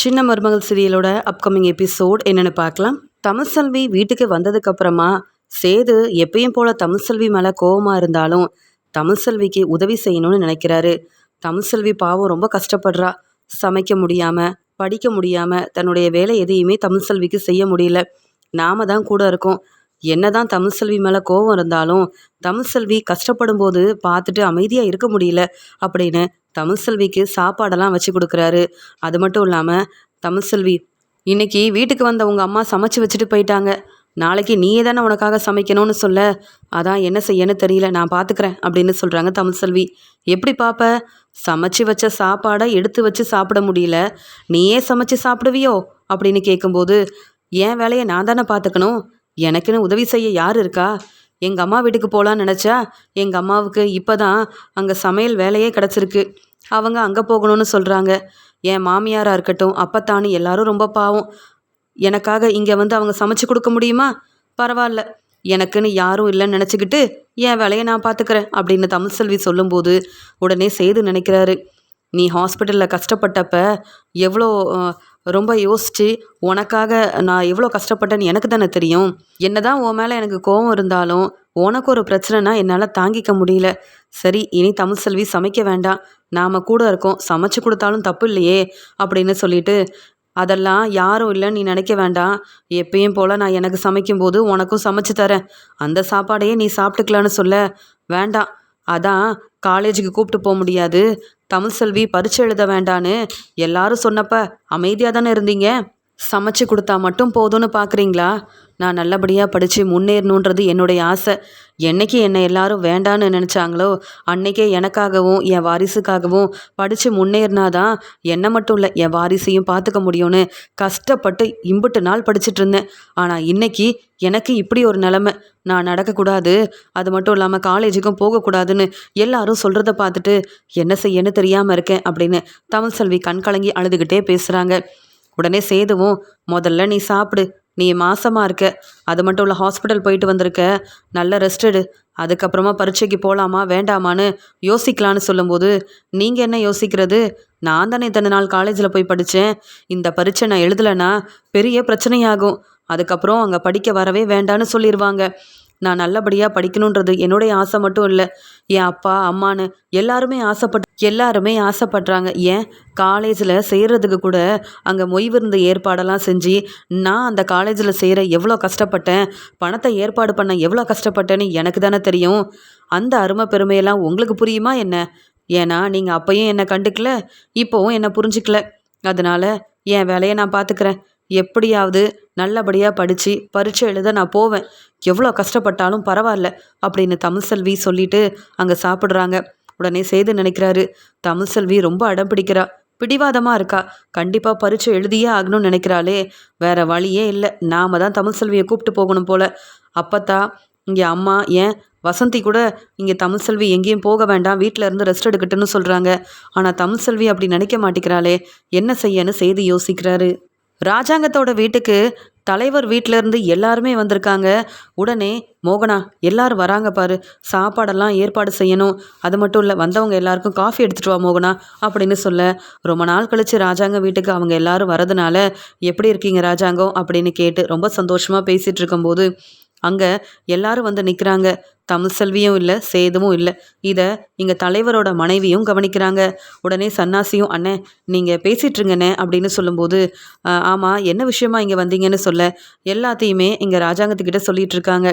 சின்ன மருமகள் சீரியலோட upcoming episode என்னென்னு பார்க்கலாம். தமிழ்செல்வி வீட்டுக்கு வந்ததுக்கப்புறமா சேது எப்பயும் போல் தமிழ்செல்வி மேலே கோபமாக இருந்தாலும் தமிழ்செல்விக்கு உதவி செய்யணும்னு நினைக்கிறாரு. தமிழ்செல்வி பாவம் ரொம்ப கஷ்டப்படுறா. சமைக்க முடியாமல் படிக்க முடியாமல் தன்னுடைய வேலை எதையுமே தமிழ்செல்விக்கு செய்ய முடியல. நாம தான் கூட இருக்கோம். என்னதான் தமிழ்செல்வி மேலே கோவம் இருந்தாலும் தமிழ்செல்வி கஷ்டப்படும் போது பார்த்துட்டு அமைதியாக இருக்க முடியல அப்படின்னு தமிழ்செல்விக்கு சாப்பாடெல்லாம் வச்சு கொடுக்குறாரு. அது மட்டும் இல்லாமல் தமிழ்செல்வி இன்னைக்கு வீட்டுக்கு வந்த உங்கள் அம்மா சமைச்சு வச்சுட்டு போயிட்டாங்க. நாளைக்கு நீயே தானே உனக்காக சமைக்கணும்னு சொல்ல? அதான் என்ன செய்யன்னு தெரியல நான் பார்த்துக்கிறேன் அப்படின்னு சொல்கிறாங்க தமிழ்செல்வி எப்படி பார்ப்ப சமைச்சு வச்ச சாப்பாடை எடுத்து வச்சு சாப்பிட முடியல. நீயே சமைச்சு சாப்பிடுவியோ? அப்படின்னு கேட்கும்போது என் வேலையை நான் தானே பார்த்துக்கணும் எனக்குன்னு உதவி செய்ய யார் இருக்கா? எங்கள் அம்மா வீட்டுக்கு போகலான்னு நினச்சா எங்கள் அம்மாவுக்கு இப்போ தான் அங்கே சமையல் வேலையே கிடச்சிருக்கு. அவங்க அங்கே போகணும்னு சொல்கிறாங்க என் மாமியாராக இருக்கட்டும் அப்பத்தானு எல்லாரும் ரொம்ப பாவம். எனக்காக இங்கே வந்து அவங்க சமைச்சு கொடுக்க முடியுமா? பரவாயில்ல. எனக்குன்னு யாரும் இல்லைன்னு நினச்சிக்கிட்டு என் வேலையை நான் பார்த்துக்கிறேன் அப்படின்னு தமிழ்செல்வி சொல்லும்போது உடனே செய்து நினைக்கிறாரு. நீ ஹாஸ்பிட்டலில் கஷ்டப்பட்டப்ப எவ்வளோ ரொம்ப யோசித்து உனக்காக நான் எவ்வளோ கஷ்டப்பட்டேன்னு எனக்கு தானே தெரியும். என்னதான் உன் மேலே எனக்கு கோவம் இருந்தாலும் உனக்கு ஒரு பிரச்சனைனா என்னால் தாங்கிக்க முடியல. சரி இனி தமிழ் செல்வி சமைக்க வேண்டாம். நாம் கூட இருக்கோம். சமைச்சு கொடுத்தாலும் தப்பு இல்லையே அப்படின்னு சொல்லிட்டு அதெல்லாம் யாரும் இல்லைன்னு நீ நினைக்க வேண்டாம். எப்பயும் போல் நான் எனக்கு சமைக்கும்போது உனக்கும் சமைச்சு தரேன். அந்த சாப்பாடையே நீ சாப்பிட்டுக்கலான்னு சொல்ல வேண்டாம். அதான் காலேஜுக்கு கூப்பிட்டு போக முடியாது. தமிழ்செல்வி பரீட்சை எழுத வேண்டான்னு எல்லாரும் சொன்னப்ப அமைதியாக தானே இருந்தீங்க? சமைச்சு கொடுத்தா மட்டும் போதும்னு பார்க்குறீங்களா நான் நல்லபடியாக படித்து முன்னேறணுன்றது என்னுடைய ஆசை. என்னைக்கு என்னை எல்லாரும் வேண்டான்னு நினச்சாங்களோ அன்னைக்கே எனக்காகவும் என் வாரிசுக்காகவும் படித்து முன்னேறினாதான் என்னை மட்டும் இல்லை என் வாரிசையும் பார்த்துக்க முடியும்னு கஷ்டப்பட்டு இம்புட்டு நாள் படிச்சுட்டு இருந்தேன். ஆனால் இன்னைக்கு எனக்கு இப்படி ஒரு நிலமை. நான் நடக்கக்கூடாது. அது மட்டும் இல்லாமல் காலேஜுக்கும் போகக்கூடாதுன்னு எல்லாரும் சொல்கிறத பார்த்துட்டு என்ன செய்யன்னு தெரியாமல் இருக்கேன் அப்படின்னு தமிழ்செல்வி கண் கலங்கி அழுதுகிட்டே பேசுகிறாங்க உடனே சேதுவும் முதல்ல நீ சாப்பிடு. நீ மாசமாக இருக்க. அது மட்டும் இல்லை ஹாஸ்பிட்டல் போயிட்டு வந்திருக்க. நல்ல ரெஸ்ட் எடு. அதுக்கப்புறமா பரீட்சைக்கு போகலாமா வேண்டாமான்னு யோசிக்கலான்னு சொல்லும்போது நீங்கள் என்ன யோசிக்கிறது? நான் தானே இத்தனை நாள் காலேஜில் போய் படித்தேன் இந்த பரீட்சை நான் எழுதலைன்னா பெரிய பிரச்சனையாகும். அதுக்கப்புறம் அங்கே படிக்க வரவே வேண்டான்னு சொல்லிடுவாங்க நான் நல்லபடியாக படிக்கணுன்றது என்னுடைய ஆசை மட்டும் இல்லை. என் அப்பா அம்மான்னு எல்லாருமே ஆசைப்பட் எல்லாருமே ஆசைப்படுறாங்க. ஏன்? காலேஜில் செய்கிறதுக்கு கூட அங்கே மொய்விருந்த ஏற்பாடெல்லாம் செஞ்சு நான் அந்த காலேஜில் செய்கிற எவ்வளோ கஷ்டப்பட்டேன்? பணத்தை ஏற்பாடு பண்ண எவ்வளோ கஷ்டப்பட்டேன்னு எனக்கு தானே தெரியும். அந்த அருமை பெருமையெல்லாம் உங்களுக்கு புரியுமா என்ன? ஏன்னா நீங்கள் அப்பையும் என்னை கண்டுக்கல இப்போவும் என்னை புரிஞ்சுக்கல. அதனால் என் வேலையை நான் பார்த்துக்கிறேன் எப்படியாவது நல்லபடியாக படித்து பரீட்சை எழுத நான் போவேன். எவ்வளோ கஷ்டப்பட்டாலும் பரவாயில்ல அப்படின்னு தமிழ்செல்வி சொல்லிட்டு அங்கே சாப்பிட்றாங்க. உடனே செய்து நினைக்கிறாரு தமிழ்செல்வி ரொம்ப அடம் பிடிக்கிறா பிடிவாதமாக இருக்கா கண்டிப்பாக பரீட்சை எழுதியே ஆகணும்னு நினைக்கிறாளே வேற வழியே இல்லை நாம தான் தமிழ்செல்வியை கூப்பிட்டு போகணும் போல. அப்பத்தா இங்கே அம்மா ஏன்? வசந்தி கூட இங்கே தமிழ்செல்வி எங்கேயும் போக வேண்டாம் வீட்டில் இருந்து ரெஸ்ட் எடுக்கட்டுன்னு சொல்கிறாங்க ஆனால் தமிழ்செல்வி அப்படி நினைக்க மாட்டேங்கிறாளே என்ன செய்யன்னு செய்து யோசிக்கிறாரு. ராஜாங்கத்தோட வீட்டுக்கு தலைவர் வீட்டிலேருந்து இருந்து எல்லாருமே வந்திருக்காங்க. உடனே மோகனா எல்லாரும் வராங்க பாரு. சாப்பாடெல்லாம் ஏற்பாடு செய்யணும். அது மட்டும் இல்லை வந்தவங்க எல்லாருக்கும் காஃபி எடுத்துட்டு வா மோகனா அப்படின்னு சொல்ல ரொம்ப நாள் கழித்து ராஜாங்க வீட்டுக்கு அவங்க எல்லாரும் வரதுனால எப்படி இருக்கீங்க ராஜாங்கம்? அப்படின்னு கேட்டு ரொம்ப சந்தோஷமாக பேசிகிட்டு இருக்கும்போது அங்கே எல்லாரும் வந்து நிற்கிறாங்க தமிழ் செல்வியும் இல்லை சேதுவும் இல்லை. இதை இங்கே தலைவரோட மனைவியும் கவனிக்கிறாங்க. உடனே சன்னாசியும் அண்ணே நீங்கள் பேசிகிட்ருங்கண்ணே அப்படின்னு சொல்லும்போது ஆமாம் என்ன விஷயமா இங்கே வந்தீங்கன்னு சொல்ல? எல்லாத்தையுமே இங்கே ராஜாங்கத்துக்கிட்ட சொல்லிகிட்டு இருக்காங்க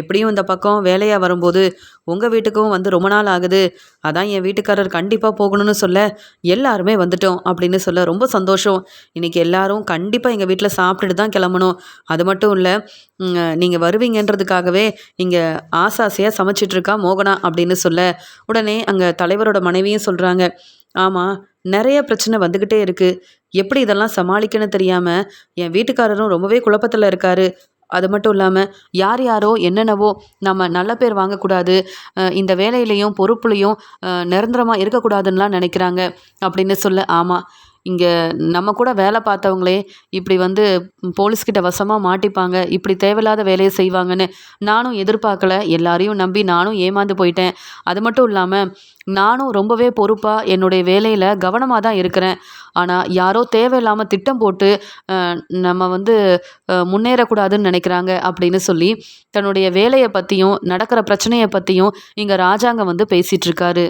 எப்படியும் இந்த பக்கம் வேலையாக வரும்போது உங்கள் வீட்டுக்கும் வந்து ரொம்ப நாள் ஆகுது. அதான் என் வீட்டுக்காரர் கண்டிப்பாக போகணும்னு சொல்ல எல்லாருமே வந்துட்டோம் அப்படின்னு சொல்ல ரொம்ப சந்தோஷம். இன்றைக்கி எல்லாரும் கண்டிப்பாக எங்கள் வீட்டில் சாப்பிட்டுட்டு தான் கிளம்பணும். அது மட்டும் இல்லை நீங்கள் வருவீங்கன்றதுக்காகவே இங்கே ஆசாசையாக சமைச்சிட்ருக்கா மோகனா அப்படின்னு சொல்ல உடனே அங்கே தலைவரோட மனைவியும் சொல்கிறாங்க ஆமாம் நிறைய பிரச்சனை வந்துக்கிட்டே இருக்குது எப்படி இதெல்லாம் சமாளிக்கணும்னு தெரியாமல் என் வீட்டுக்காரரும் ரொம்பவே குழப்பத்தில் இருக்காரு. அது மட்டும் இல்லாமல் யார் யாரோ என்னென்னவோ நம்ம நல்ல பேர் வாங்கக்கூடாது இந்த வேலையிலையும் பொறுப்புலையும் நிரந்தரமாக இருக்கக்கூடாதுன்னெலாம் நினைக்கிறாங்க அப்படின்னு சொல்ல ஆமாம் இங்கே நம்ம கூட வேலை பார்த்தவங்களே இப்படி வந்து போலீஸ்கிட்ட வசமாக மாட்டிப்பாங்க இப்படி தேவையில்லாத வேலையை செய்வாங்கன்னு நானும் எதிர்பார்க்கல. எல்லாரையும் நம்பி நானும் ஏமாந்து போயிட்டேன். அது மட்டும் இல்லாமல் நானும் ரொம்பவே பொறுப்பாக என்னுடைய வேலையில் கவனமாக தான் இருக்கிறேன். ஆனால் யாரோ தேவையில்லாமல் திட்டம் போட்டு நம்ம வந்து முன்னேறக்கூடாதுன்னு நினைக்கிறாங்க அப்படின்னு சொல்லி தன்னுடைய வேலையை பற்றியும் நடக்கிற பிரச்சனையை பற்றியும் இங்கே ராஜாங்க வந்து பேசிகிட்ருக்காரு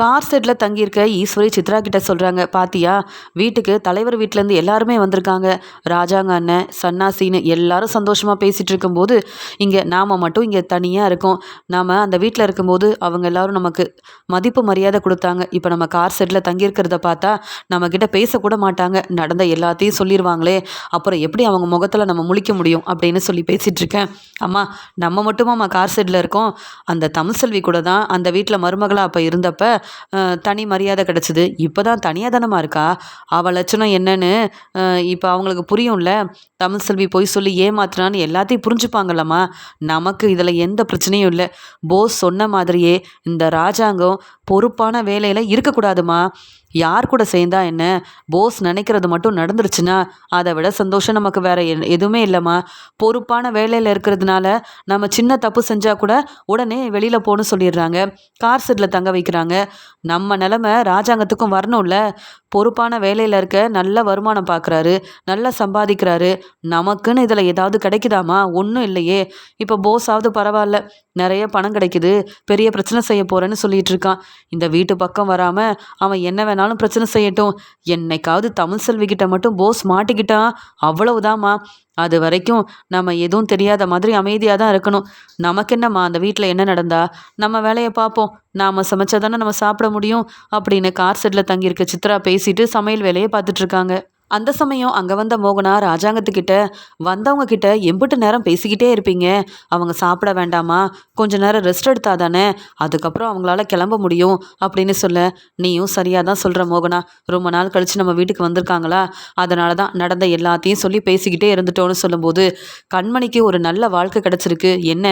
கார் செட்டில் தங்கியிருக்க ஈஸ்வரி சித்ரா கிட்ட சொல்கிறாங்க பாத்தியா வீட்டுக்கு தலைவர் வீட்டிலேருந்து எல்லாருமே வந்திருக்காங்க. ராஜாங்க அண்ணன் சன்னாசின்னு எல்லாரும் சந்தோஷமாக பேசிகிட்டு இருக்கும்போது இங்கே நாம் மட்டும் இங்கே தனியாக இருக்கோம். நாம் அந்த வீட்டில் இருக்கும்போது அவங்க எல்லாரும் நமக்கு மதிப்பு மரியாதை கொடுத்தாங்க. இப்போ நம்ம கார் செட்டில் தங்கியிருக்கிறத பார்த்தா நம்மக்கிட்ட பேசக்கூட மாட்டாங்க. நடந்த எல்லாத்தையும் சொல்லிடுவாங்களே அப்புறம் எப்படி அவங்க முகத்தில் நம்ம முழிக்க முடியும்? அப்படின்னு சொல்லி பேசிகிட்ருக்கேன் அம்மா நம்ம மட்டுமாம்மா கார் செட்டில் இருக்கோம். அந்த தமிழ்செல்வி கூட தான் அந்த வீட்டில் மருமகளாக அப்போ இருந்தப்போ தனி மரியாதை கிடச்சிது. இப்போ தான் தனியாக தானம்மா இருக்கா? அவள் லட்சணம் என்னன்னு இப்போ அவங்களுக்கு புரியும்ல? தமிழ் செல்வி போய் சொல்லி ஏமாத்துனான்னு எல்லாத்தையும் புரிஞ்சுப்பாங்கல்லம்மா. நமக்கு இதில் எந்த பிரச்சனையும் இல்லை. போஸ் சொன்ன மாதிரியே இந்த ராஜாங்கம் பொறுப்பான வேலையில் இருக்கக்கூடாதுமா யார் கூட சேர்ந்தா என்ன? போஸ் நினைக்கிறது மட்டும் நடந்துருச்சுன்னா அதை விட சந்தோஷம் நமக்கு வேற எ- எதுவுமே இல்லைம்மா. பொறுப்பான வேலையில் இருக்கிறதுனால நம்ம சின்ன தப்பு செஞ்சால் கூட உடனே வெளியில் போகணும்னு சொல்லிடுறாங்க. கார் செட்டில் தங்க வைக்கிறாங்க. நம்ம நிலமை ராஜாங்கத்துக்கும் வரணும்ல. பொறுப்பான வேலையில் இருக்க நல்ல வருமானம் பார்க்குறாரு நல்லா சம்பாதிக்கிறாரு. நமக்குன்னு இதில் ஏதாவது கிடைக்குதாமா ஒன்றும் இல்லையே. இப்போ போஸாவது பரவாயில்ல. நிறைய பணம் கிடைக்குது. பெரிய பிரச்சனை செய்ய போகிறேன்னு சொல்லிட்டு இருக்கான். இந்த வீட்டு பக்கம் வராமல் அவன் என்ன வேணாலும் பிரச்சனை செய்யட்டும். என்னைக்காவது தமிழ் செல்வி கிட்ட மட்டும் போஸ் மாட்டிக்கிட்டான் அவ்வளவுதாம்மா. அது வரைக்கும் நம்ம எதுவும் தெரியாத மாதிரி அமைதியாக தான் இருக்கணும். நமக்கு என்னம்மா அந்த வீட்டில் என்ன நடந்தா? நம்ம வேலையை பார்ப்போம். நாம் சமைச்சா தானே நம்ம சாப்பிட முடியும். அப்படின்னு கார் செட்டில் தங்கியிருக்க சித்ரா பேசிட்டு சமையல் வேலையை பார்த்துட்ருக்காங்க அந்த சமயம் அங்கே வந்த மோகனா ராஜாங்கத்துக்கிட்ட வந்தவங்க கிட்ட எம்பிட்டு நேரம் பேசிக்கிட்டே இருப்பீங்க. அவங்க சாப்பிட வேண்டாமா? கொஞ்ச நேரம் ரெஸ்ட் எடுத்தா தானே? அதுக்கப்புறம் அவங்களால கிளம்ப முடியும். அப்படின்னு சொல்ல நீயும் சரியாக தான் சொல்கிற மோகனா. ரொம்ப நாள் கழித்து நம்ம வீட்டுக்கு வந்திருக்காங்களா? அதனால தான் நடந்த எல்லாத்தையும் சொல்லி பேசிக்கிட்டே இருந்துட்டோன்னு சொல்லும்போது கண்மணிக்கு ஒரு நல்ல வாழ்க்கை கிடச்சிருக்கு. என்ன?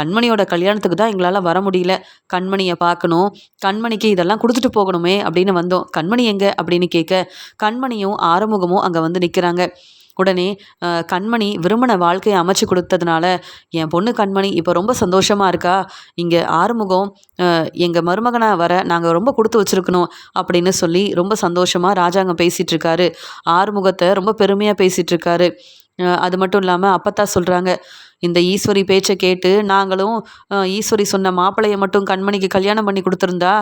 கண்மணியோட கல்யாணத்துக்கு தான் எங்களால் வர முடியல. கண்மணியை பார்க்கணும். கண்மணிக்கு இதெல்லாம் கொடுத்துட்டு போகணுமே அப்படின்னு வந்தோம். கண்மணி எங்கே? அப்படின்னு கேட்க கண்மணியும் ஆரம்ப ஆறுமுகமும் அங்கே வந்து நிற்கிறாங்க உடனே கண்மணி விரும்பின வாழ்க்கையை அமைச்சு கொடுத்ததுனால என் பொண்ணு கண்மணி இப்போ ரொம்ப சந்தோஷமாக இருக்கா? இங்கே ஆறுமுகம் எங்கள் மருமகனை வர நாங்கள் ரொம்ப கொடுத்து வச்சுருக்கணும் அப்படின்னு சொல்லி ரொம்ப சந்தோஷமாக ராஜாங்க பேசிகிட்டு இருக்காரு. ஆறுமுகத்தை ரொம்ப பெருமையாக பேசிகிட்டு இருக்காரு. அது மட்டும் இல்லாமல் அப்பத்தா சொல்கிறாங்க இந்த ஈஸ்வரி பேச்சை கேட்டு நாங்களும் ஈஸ்வரி சொன்ன மாப்பிள்ளையை மட்டும் கண்மணிக்கு கல்யாணம் பண்ணி கொடுத்துருந்தா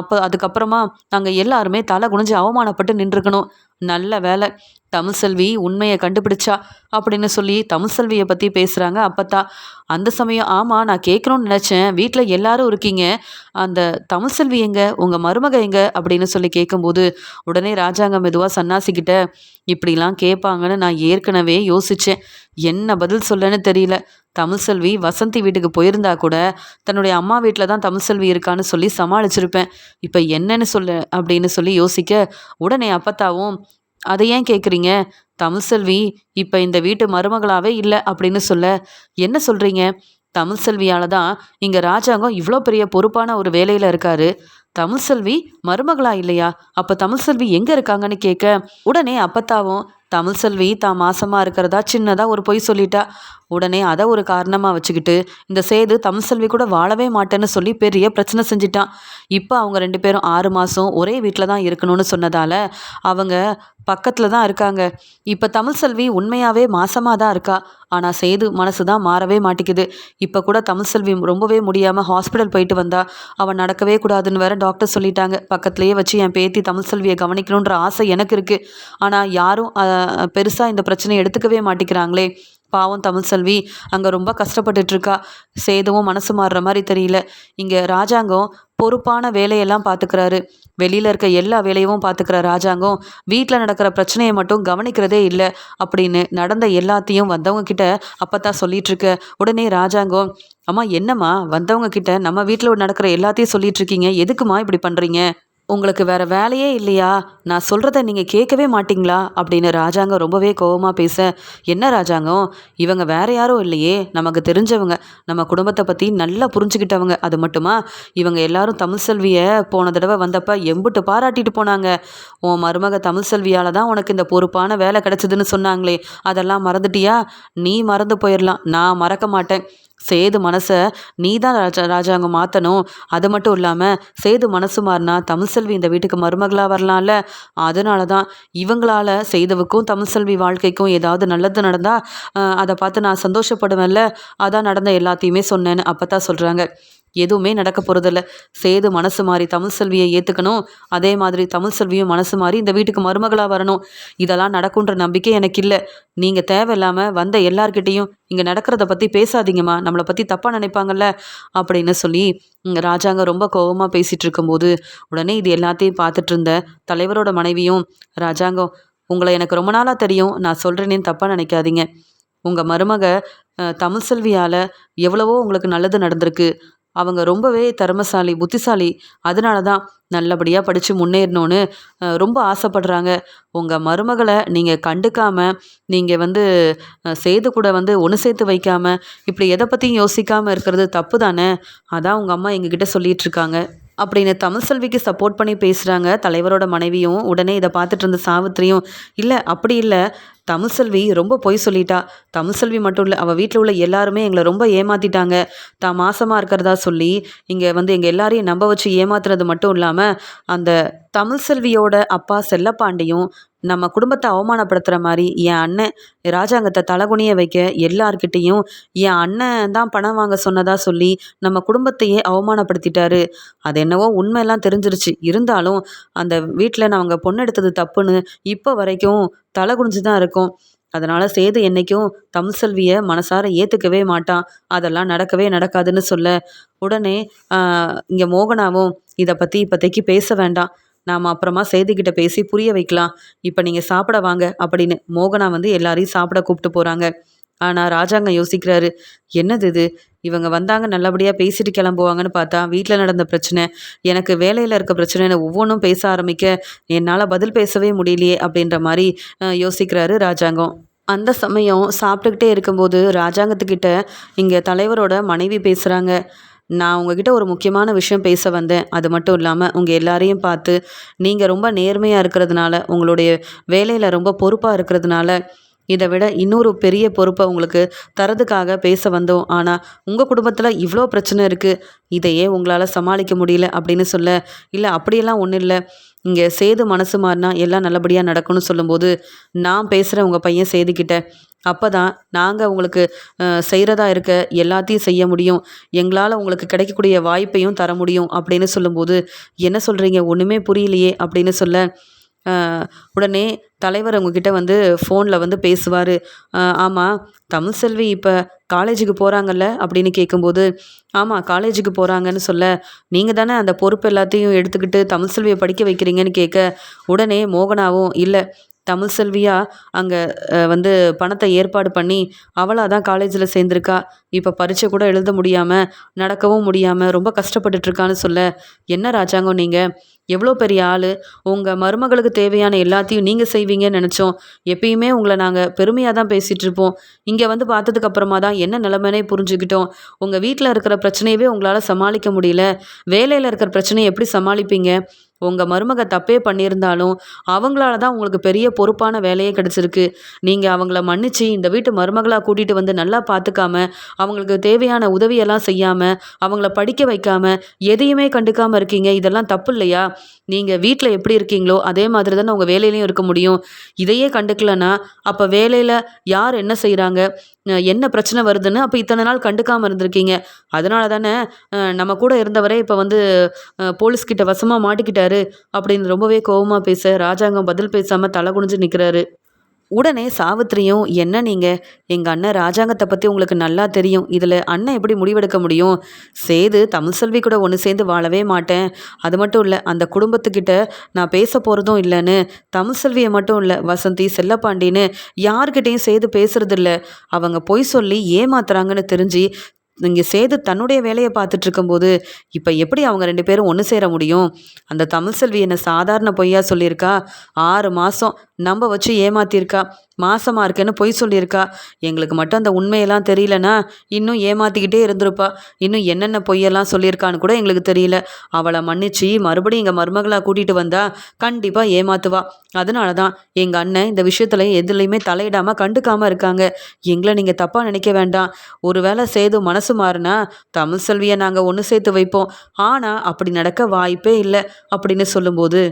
அப்போ அதுக்கப்புறமா நாங்கள் எல்லாருமே தலை குனிஞ்சு அவமானப்பட்டு நின்றுக்கணும். நல்ல வேலை. தமிழ்செல்வி உண்மையை கண்டுபிடிச்சா அப்படின்னு சொல்லி தமிழ்செல்வியை பற்றி பேசுகிறாங்க அப்பத்தா. அந்த சமயம் ஆமாம் நான் கேட்கணும்னு நினச்சேன். வீட்டில் எல்லாரும் இருக்கீங்க. அந்த தமிழ்செல்வி எங்க? உங்கள் மருமக எங்க? அப்படின்னு சொல்லி கேட்கும்போது உடனே ராஜாங்க மெதுவாக சன்னாசிக்கிட்ட இப்படிலாம் கேட்பாங்கன்னு நான் ஏற்கனவே யோசித்தேன் என்ன பதில் சொல்லன்னு தெரியல. தமிழ்செல்வி வசந்தி வீட்டுக்கு போயிருந்தா கூட தன்னுடைய அம்மா வீட்டில் தான் தமிழ்செல்வி இருக்கான்னு சொல்லி சமாளிச்சிருப்பேன். இப்போ என்னன்னு சொல்ல அப்படின்னு சொல்லி யோசிக்க உடனே அப்பத்தாவும் அதை ஏன் கேட்குறீங்க தமிழ்செல்வி இப்போ இந்த வீட்டு மருமகளாவே இல்லை அப்படின்னு சொல்ல என்ன சொல்கிறீங்க தமிழ்செல்வியால் தான் இங்கே ராஜாங்கம் இவ்வளோ பெரிய பொறுப்பான ஒரு வேலையில் இருக்காரு. தமிழ்செல்வி மருமகளா இல்லையா? அப்போ தமிழ்செல்வி எங்கே இருக்காங்கன்னு கேட்க உடனே அப்பத்தாவும் தமிழ் செல்வி தான் மாசமாக இருக்கிறதா சின்னதாக ஒரு பொய் சொல்லிட்டா. உடனே அதை ஒரு காரணமாக வச்சுக்கிட்டு இந்த சேது தமிழ்செல்வி கூட வாழவே மாட்டேன்னு சொல்லி பெரிய பிரச்சனை செஞ்சிட்டான். இப்போ அவங்க ரெண்டு பேரும் ஆறு மாதம் ஒரே வீட்டில் தான் இருக்கணும்னு சொன்னதால் அவங்க பக்கத்தில் தான் இருக்காங்க. இப்போ தமிழ் செல்வி உண்மையாகவே மாசமாக தான் இருக்கா. ஆனால் சேது மனசு தான் மாறவே மாட்டேங்குது. இப்போ கூட தமிழ் செல்வி ரொம்பவே முடியாமல் ஹாஸ்பிட்டல் போயிட்டு வந்தா அவன் நடக்கவே கூடாதுன்னு வேற டாக்டர் சொல்லிட்டாங்க. பக்கத்துலேயே வச்சு என் பேத்தி தமிழ் செல்வியை கவனிக்கணுன்ற ஆசை எனக்கு இருக்குது ஆனால் யாரும் பெருசாக இந்த பிரச்சனையை எடுத்துக்கவே மாட்டேங்கிறாங்களே. பாவம் தமிழ்செல்வி அங்கே ரொம்ப கஷ்டப்பட்டுட்ருக்கா சேதுவும் மனசு மாறுற மாதிரி தெரியல. இங்கே ராஜாங்கம் பொறுப்பான வேலையெல்லாம் பார்த்துக்கிறாரு வெளியில் இருக்க எல்லா வேலையும் பார்த்துக்கிற ராஜாங்கம். வீட்டில் நடக்கிற பிரச்சனையை மட்டும் கவனிக்கிறதே இல்லை அப்படின்னு நடந்த எல்லாத்தையும் வந்தவங்க கிட்ட அப்பத்தான் சொல்லிட்டு இருக்க. உடனே ராஜாங்கம் அம்மா என்னம்மா? வந்தவங்க கிட்ட நம்ம வீட்டில் நடக்கிற எல்லாத்தையும் சொல்லிட்டு இருக்கீங்க. எதுக்குமா இப்படி பண்ணுறீங்க உங்களுக்கு வேற வேலையே இல்லையா? நான் சொல்கிறத நீங்கள் கேட்கவே மாட்டீங்களா? அப்படின்னு ராஜாங்கம் ரொம்பவே கோவமாக பேச என்ன ராஜாங்கம்? இவங்க வேற யாரும் இல்லையே. நமக்கு தெரிஞ்சவங்க நம்ம குடும்பத்தை பற்றி நல்லா புரிஞ்சுக்கிட்டவங்க. அது மட்டுமா? இவங்க எல்லாரும் தமிழ் செல்வியை போன தடவை வந்தப்ப எம்புட்டு பாராட்டிட்டு போனாங்க. உன் மருமக தமிழ் செல்வியால் தான் உனக்கு இந்த பொறுப்பான வேலை கிடைச்சதுன்னு சொன்னாங்களே. அதெல்லாம் மறந்துட்டியா? நீ மறந்து போயிடலாம் நான் மறக்க மாட்டேன். சேது மனசை நீ தான் ராஜா ராஜாங்க மாற்றணும் அது மட்டும் இல்லாமல் சேது மனசு மாறினா தமிழ்செல்வி இந்த வீட்டுக்கு மருமகளாக வரலாம்ல. அதனால தான் இவங்களால் செய்தவுக்கும் தமிழ்செல்வி வாழ்க்கைக்கும் ஏதாவது நல்லது நடந்தால் அதை பார்த்து நான் சந்தோஷப்படுவேன்ல. அதான் நடந்த எல்லாத்தையுமே சொன்னேன்னு அப்போ தான் சொல்கிறாங்க எதுவுமே நடக்க போகிறதில்ல சேது மனசு மாறி தமிழ் செல்வியை ஏற்றுக்கணும் அதே மாதிரி தமிழ் செல்வியும் மனசு மாறி இந்த வீட்டுக்கு மருமகளாக வரணும். இதெல்லாம் நடக்குன்ற நம்பிக்கை எனக்கு இல்லை. நீங்கள் தேவையில்லாமல் வந்த எல்லார்கிட்டேயும் இங்கே நடக்கிறத பற்றி பேசாதீங்கம்மா. நம்மளை பற்றி தப்பாக நினைப்பாங்கல்ல? அப்படின்னு சொல்லி ராஜாங்க ரொம்ப கோபமாக பேசிகிட்டு இருக்கும்போது உடனே இது எல்லாத்தையும் பார்த்துட்டு இருந்த தலைவரோட மனைவியும் ராஜாங்கம் உங்களை எனக்கு ரொம்ப நாளாக தெரியும். நான் சொல்கிறேனேன்னு தப்பாக நினைக்காதீங்க. உங்கள் மருமக தமிழ் செல்வியால் எவ்வளவோ உங்களுக்கு நல்லது நடந்திருக்கு. அவங்க ரொம்பவே திறமசாலி புத்திசாலி. அதனால தான் நல்லபடியாக படித்து முன்னேறணும்னு ரொம்ப ஆசைப்படுறாங்க. உங்கள் மருமகளை நீங்கள் கண்டுக்காமல் நீங்கள் வந்து செய்து கூட வந்து ஒன்று சேர்த்து வைக்காமல் இப்படி எதை பற்றியும் யோசிக்காமல் இருக்கிறது தப்பு தானே? அதான் உங்கள் அம்மா எங்ககிட்ட சொல்லிகிட்ருக்காங்க அப்படின்னு தமிழ் செல்விக்கு சப்போர்ட் பண்ணி பேசுகிறாங்க தலைவரோட மனைவியும் உடனே இதை பார்த்துட்டு இருந்த சாவித்திரியும். இல்லை அப்படி இல்லை. தமிழ்செல்வி ரொம்ப பொய் சொல்லிட்டா. தமிழ்செல்வி மட்டும் இல்லை அவள் வீட்டில் உள்ள எல்லாருமே எங்களை ரொம்ப ஏமாற்றிட்டாங்க தான் மாசமாக இருக்கிறதா சொல்லி இங்கே வந்து எங்கள் எல்லாரையும் நம்ப வச்சு ஏமாத்துறது மட்டும் இல்லாமல் அந்த தமிழ்செல்வியோட அப்பா செல்லப்பாண்டியும் நம்ம குடும்பத்தை அவமானப்படுத்துகிற மாதிரி என் அண்ணன் ராஜாங்கத்தை தலகுனிய வைக்க எல்லார்கிட்டேயும் என் அண்ணன் தான் பணம் வாங்க சொன்னதா சொல்லி நம்ம குடும்பத்தையே அவமானப்படுத்திட்டாரு. அது என்னவோ உண்மையெல்லாம் தெரிஞ்சிருச்சு. இருந்தாலும் அந்த வீட்டில் நான் அவங்க பொண்ணு எடுத்தது தப்புன்னு இப்போ வரைக்கும் தலை குனிஞ்சு தான் இருக்கும். அதனால் சேது என்றைக்கும் தமிழ் செல்வியை மனசார ஏற்றுக்கவே மாட்டான். அதெல்லாம் நடக்கவே நடக்காதுன்னு சொல்ல. உடனே இங்கே மோகனாவும் இதை பற்றி இப்போதைக்கு பேச வேண்டாம். நாம் அப்புறமா சேதுக்கிட்ட பேசி புரிய வைக்கலாம். இப்போ நீங்கள் சாப்பிட வாங்க அப்படின்னு மோகனா வந்து எல்லாரையும் சாப்பிட கூப்பிட்டு போகிறாங்க ஆனால் ராஜாங்க யோசிக்கிறாரு என்னது இது? இவங்க வந்தாங்க நல்லபடியாக பேசிட்டு கிளம்புவாங்கன்னு பார்த்தா வீட்டில் நடந்த பிரச்சனை எனக்கு வேலையில் இருக்க பிரச்சனைன்னு ஒவ்வொன்றும் பேச ஆரம்பிக்க என்னால் பதில் பேசவே முடியலையே அப்படின்ற மாதிரி யோசிக்கிறாரு ராஜாங்கம். அந்த சமயம் சாப்பிட்டுக்கிட்டே இருக்கும்போது ராஜாங்கத்துக்கிட்ட இங்கே தலைவரோட மனைவி பேசுகிறாங்க நான் உங்ககிட்ட ஒரு முக்கியமான விஷயம் பேச வந்தேன். அது மட்டும் இல்லாமல் உங்கள் எல்லாரையும் பார்த்து நீங்கள் ரொம்ப நேர்மையாக இருக்கிறதுனால உங்களுடைய வேலையில் ரொம்ப பொறுப்பாக இருக்கிறதுனால இதை விட இன்னொரு பெரிய பொறுப்பை உங்களுக்கு தரதுக்காக பேச வந்தோம். ஆனால் உங்கள் குடும்பத்தில் இவ்வளோ பிரச்சனை இருக்குது இதையே உங்களால் சமாளிக்க முடியல அப்படின்னு சொல்ல இல்லை அப்படியெல்லாம் ஒன்றும் இல்லை. இங்கே சேது மனசு மாறினா எல்லாம் நல்லபடியாக நடக்கும்னு சொல்லும்போது நான் பேசுகிற உங்கள் பையன் சேதுக்கிட்ட அப்போ தான் நாங்கள் உங்களுக்கு செய்கிறதா இருக்க எல்லாத்தையும் செய்ய முடியும். எங்களால் உங்களுக்கு கிடைக்கக்கூடிய வாய்ப்பையும் தர முடியும். அப்படின்னு சொல்லும்போது என்ன சொல்கிறீங்க ஒன்றுமே புரியலையே. அப்படின்னு சொல்ல உடனே தலைவர் உங்ககிட்ட வந்து ஃபோனில் வந்து பேசுவார். ஆமாம் தமிழ்செல்வி இப்போ காலேஜுக்கு போகிறாங்கல்ல அப்படின்னு கேட்கும்போது ஆமாம் காலேஜுக்கு போகிறாங்கன்னு சொல்ல நீங்கள் தானே அந்த பொறுப்பு எல்லாத்தையும் எடுத்துக்கிட்டு தமிழ்செல்வியை படிக்க வைக்கிறீங்கன்னு கேட்க உடனே மோகனாவும் இல்லை தமிழ் செல்வியா அங்கே வந்து பணத்தை ஏற்பாடு பண்ணி அவளாக தான் காலேஜில் சேர்ந்துருக்கா. இப்போ பரீட்சை கூட எழுத முடியாமல் நடக்கவும் முடியாமல் ரொம்ப கஷ்டப்பட்டுட்ருக்கான்னு சொல்ல என்ன ராஜாங்கம் நீங்கள் எவ்வளோ பெரிய ஆள்? உங்கள் மருமகளுக்கு தேவையான எல்லாத்தையும் நீங்கள் செய்வீங்கன்னு நினச்சோம். எப்பயுமே உங்களை நாங்கள் பெருமையாக தான் பேசிகிட்டு இருப்போம். இங்கே வந்து பார்த்ததுக்கு அப்புறமா தான் என்ன நிலைமைனே புரிஞ்சுக்கிட்டோம். உங்கள் வீட்டில் இருக்கிற பிரச்சனையவே உங்களால் சமாளிக்க முடியல. வேலையில் இருக்கிற பிரச்சனையை எப்படி சமாளிப்பீங்க? உங்கள் மருமக தப்பே பண்ணியிருந்தாலும் அவங்களால தான் உங்களுக்கு பெரிய பொறுப்பான வேலையே கிடச்சிருக்கு. நீங்கள் அவங்கள மன்னிச்சு இந்த வீட்டு மருமகளாக கூட்டிகிட்டு வந்து நல்லா பார்த்துக்காம அவங்களுக்கு தேவையான உதவியெல்லாம் செய்யாமல் அவங்கள படிக்க வைக்காமல் எதையுமே கண்டுக்காமல் இருக்கீங்க. இதெல்லாம் தப்பு இல்லையா? நீங்கள் வீட்டில் எப்படி இருக்கீங்களோ அதே மாதிரி தானே உங்கள் வேலையிலையும் இருக்க முடியும். இதையே கண்டுக்கலன்னா அப்போ வேலையில் யார் என்ன செய்கிறாங்க என்ன பிரச்சனை வருதுன்னு அப்போ இத்தனை நாள் கண்டுக்காமல் இருந்திருக்கீங்க. அதனால தானே நம்ம கூட இருந்தவரே இப்போ வந்து போலீஸ்கிட்ட வசமாக மாட்டிக்கிட்டாரு அப்படின்னு ரொம்பவே கோபமாக பேச ராஜாங்கம் பதில் பேசாமல் தலை குனிஞ்சு நிற்கிறாரு உடனே சாவித்திரியும் என்ன நீங்கள் எங்கள் அண்ணன் ராஜாங்கத்தை பற்றி உங்களுக்கு நல்லா தெரியும். இதில் அண்ணன் எப்படி முடிவெடுக்க முடியும்? சேது தமிழ்செல்வி கூட ஒன்று சேர்ந்து வாழவே மாட்டேன். அது மட்டும் இல்லை அந்த குடும்பத்துக்கிட்ட நான் பேச போகிறதும் இல்லைன்னு தமிழ் செல்வியை மட்டும் இல்லை வசந்தி செல்லப்பாண்டின்னு யார்கிட்டையும் சேது பேசுறதில்ல. அவங்க பொய் சொல்லி ஏமாத்துறாங்கன்னு தெரிஞ்சு இங்கே சேது தன்னுடைய வேலையை பார்த்துட்டு இருக்கும்போது இப்போ எப்படி அவங்க ரெண்டு பேரும் ஒன்று சேர முடியும்? அந்த தமிழ் செல்வி என்னை சாதாரண பொய்யா சொல்லியிருக்கா? ஆறு மாதம் நம்ப வச்சு ஏமாத்தியிருக்கா? மாசமாக இருக்கேன்னு பொய் சொல்லியிருக்கா. எங்களுக்கு மட்டும் அந்த உண்மையெல்லாம் தெரியலனா இன்னும் ஏமாத்திக்கிட்டே இருந்திருப்பா. இன்னும் என்னென்ன பொய்யெல்லாம் சொல்லியிருக்கான்னு கூட எங்களுக்கு தெரியல. அவளை மன்னிச்சு மறுபடியும் எங்கள் மருமகளாக கூட்டிகிட்டு வந்தா கண்டிப்பாக ஏமாத்துவா. அதனால தான் எங்கள் அண்ணன் இந்த விஷயத்துல எதுலேயுமே தலையிடாமல் கண்டுக்காமல் இருக்காங்க. எங்களை நீங்கள் தப்பாக நினைக்க வேண்டாம். ஒருவேளை சேது மனசு மாறுனா தமிழ் செல்வியை நாங்கள் ஒன்று சேர்த்து வைப்போம். ஆனால் அப்படி நடக்க வாய்ப்பே இல்லை அப்படின்னு சொல்லும்போது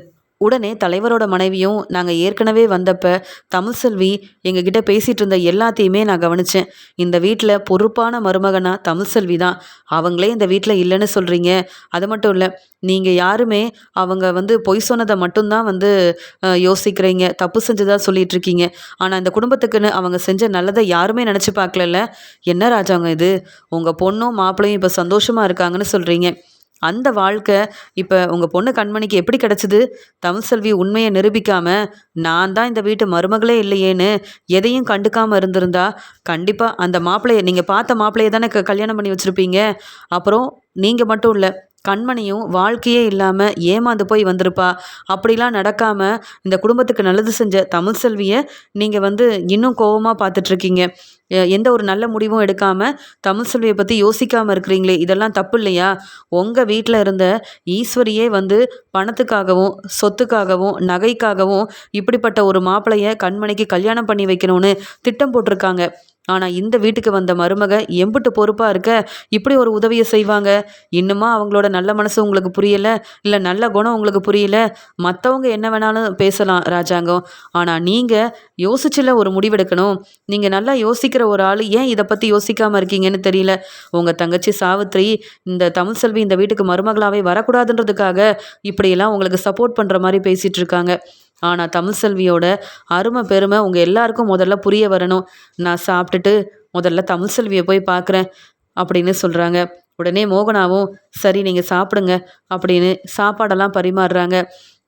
உடனே தலைவரோட மனைவியும் நாங்கள் ஏற்கனவே வந்தப்ப தமிழ் செல்வி எங்ககிட்ட பேசிகிட்டு இருந்த எல்லாத்தையுமே நான் கவனித்தேன் இந்த வீட்டில் பொறுப்பான மருமகனா தமிழ் செல்வி தான். அவங்களே இந்த வீட்டில் இல்லைன்னு சொல்கிறீங்க அது மட்டும் இல்லை நீங்கள் யாருமே அவங்க வந்து பொய் சொன்னதை மட்டும்தான் வந்து யோசிக்கிறீங்க. தப்பு செஞ்சதாக சொல்லிட்டு இருக்கீங்க. ஆனால் இந்த குடும்பத்துக்குன்னு அவங்க செஞ்ச நல்லதை யாருமே நினச்சி பார்க்கல என்ன ராஜாங்க இது? உங்கள் பொண்ணும் மாப்பிள்ளையும் இப்போ சந்தோஷமாக இருக்காங்கன்னு சொல்கிறீங்க அந்த வாழ்க்கை இப்போ உங்கள் பொண்ணு கண்மணிக்கு எப்படி கிடச்சிது? தமிழ் செல்வி உண்மையை நிரூபிக்காமல் நான் தான் இந்த வீட்டு மருமகளே இல்லையேன்னு எதையும் கண்டுக்காமல் இருந்திருந்தா கண்டிப்பாக அந்த மாப்பிள்ளையை நீங்கள் பார்த்த மாப்பிள்ளையை தானே க கல்யாணம் பண்ணி வச்சுருப்பீங்க. அப்புறம் நீங்கள் மட்டும் இல்லை கண்மணியும் வாழ்க்கையே இல்லாமல் ஏமாந்து போய் வந்திருப்பா. அப்படிலாம் நடக்காமல் இந்த குடும்பத்துக்கு நல்லது செஞ்ச தமிழ் செல்வியை நீங்கள் வந்து இன்னும் கோபமாக பார்த்துட்ருக்கீங்க. எந்த ஒரு நல்ல முடிவும் எடுக்காமல் தமிழ் செல்வியை பற்றி யோசிக்காமல் இருக்கிறீங்களே இதெல்லாம் தப்பு இல்லையா? உங்கள் வீட்டில் இருந்த ஈஸ்வரியே வந்து பணத்துக்காகவும் சொத்துக்காகவும் நகைக்காகவும் இப்படிப்பட்ட ஒரு மாப்பிள்ளைய கண்மணிக்கு கல்யாணம் பண்ணி வைக்கணும்னு திட்டம் போட்டிருக்காங்க. ஆனால் இந்த வீட்டுக்கு வந்த மருமக எம்பிட்டு பொறுப்பாக இருக்க இப்படி ஒரு உதவியை செய்வாங்க? இன்னுமா அவங்களோட நல்ல மனசு உங்களுக்கு புரியலை? இல்லை நல்ல குணம் உங்களுக்கு புரியல? மற்றவங்க என்ன வேணாலும் பேசலாம் ராஜாங்கம். ஆனால் நீங்கள் யோசிச்சில் ஒரு முடிவெடுக்கணும். நீங்கள் நல்லா யோசிக்கிற ஒரு ஆள் ஏன் இதை பற்றி யோசிக்காமல் இருக்கீங்கன்னு தெரியல. உங்கள் தங்கச்சி சாவித்ரி இந்த தமிழ் செல்வி இந்த வீட்டுக்கு மருமகளாகவே வரக்கூடாதுன்றதுக்காக இப்படியெல்லாம் உங்களுக்கு சப்போர்ட் பண்ணுற மாதிரி பேசிகிட்டு இருக்காங்க. ஆனால் தமிழ் செல்வியோட அருமை பெருமை உங்கள் எல்லாருக்கும் முதல்ல புரிய வரணும். நான் சாப்பிட்டுட்டு முதல்ல தமிழ் செல்வியை போய் பார்க்குறேன் அப்படின்னு சொல்கிறாங்க உடனே மோகனாவும் சரி நீங்கள் சாப்பிடுங்க அப்படின்னு சாப்பாடெல்லாம் பரிமாறுறாங்க.